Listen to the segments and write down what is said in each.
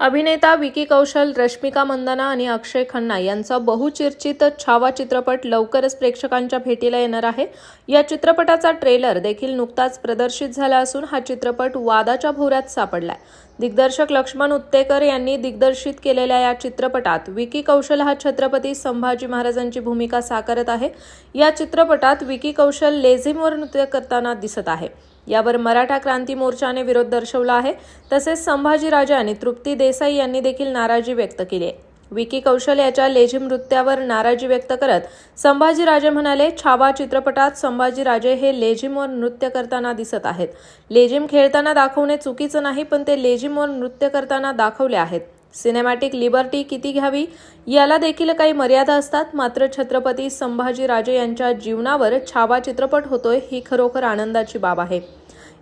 अभिनेता विकी कौशल रश्मिका मंदाना आणि अक्षय खन्ना यांचा बहुचर्चित छावा चित्रपट लवकरच प्रेक्षकांच्या भेटीला येणार आहे. या चित्रपटाचा ट्रेलर देखील नुकताच प्रदर्शित झाला असून हा चित्रपट वादाच्या भोवऱ्यात सापडलाय. दिग्दर्शक लक्ष्मण उत्तेकर यांनी दिग्दर्शित केलेल्या या चित्रपटात विकी कौशल हा छत्रपती संभाजी महाराजांची भूमिका साकारत आहे. या चित्रपटात विकी कौशल लेझिमवर नृत्य करताना दिसत आहे. यावर मराठा क्रांती मोर्चाने विरोध दर्शवला आहे. तसेच संभाजीराजे आणि तृप्ती देसाई यांनी देखील नाराजी व्यक्त केली आहे. विकी कौशल याच्या लेझिम नृत्यावर नाराजी व्यक्त करत संभाजीराजे म्हणाले छावा चित्रपटात संभाजीराजे हे लेझिमवर नृत्य करताना दिसत आहेत. लेझिम खेळताना दाखवणे चुकीचं नाही पण ते लेझिमवर नृत्य करताना दाखवले आहेत. सिनेमॅटिक लिबर्टी किती घ्यावी याला देखील काही मर्यादा असतात. मात्र छत्रपती संभाजीराजे यांच्या जीवनावर छावा चित्रपट होतोय ही खरोखर आनंदाची बाब आहे.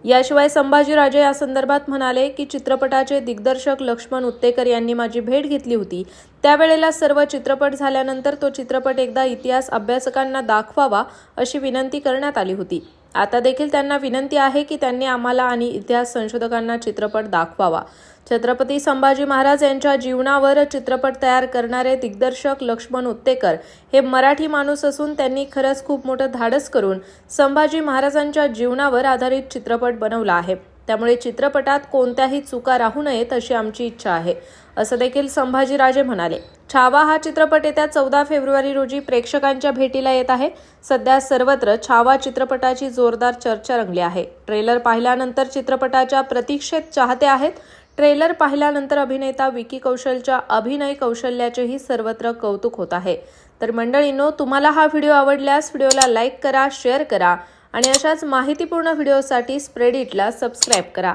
याशिवाय संभाजीराजे या संदर्भात म्हणाले की चित्रपटाचे दिग्दर्शक लक्ष्मण उत्तेकर यांनी माझी भेट घेतली होती. त्यावेळेला सर्व चित्रपट झाल्यानंतर तो चित्रपट एकदा इतिहास अभ्यासकांना दाखवावा अशी विनंती करण्यात आली होती. आता देखील त्यांना विनंती आहे की त्यांनी आम्हाला आणि इतिहास संशोधकांना चित्रपट दाखवावा. छत्रपती संभाजी महाराज यांच्या जीवनावर चित्रपट तयार करणारे दिग्दर्शक लक्ष्मण उत्तेकर हे मराठी माणूस असून त्यांनी खरंच खूप मोठं धाडस करून संभाजी महाराजांच्या जीवनावर आधारित चित्रपट बनवला आहे. त्यामुळे चित्रपटात कोणत्याही चुका राहू नयेत अशी आमची इच्छा आहे. असं देखील संभाजीराजे म्हणाले. छावा हा चित्रपट येत्या चौदा फेब्रुवारी रोजी प्रेक्षकांच्या भेटीला येत आहे. सध्या सर्वत्र छावा चित्रपटाची जोरदार चर्चा रंगली आहे. ट्रेलर पाहिल्यानंतर चित्रपटाच्या प्रतीक्षेत चाहते आहेत. ट्रेलर पाहिल्यानंतर अभिनेता विकी कौशलच्या अभिनय कौशल्याचेही सर्वत्र कौतुक होत आहे. तर मंडळींनो तुम्हाला हा व्हिडिओ आवडल्यास व्हिडिओला लाईक करा शेअर करा. आणि अशाच माहितीपूर्ण व्हिडिओसाठी स्प्रेडिटला सबस्क्राईब करा.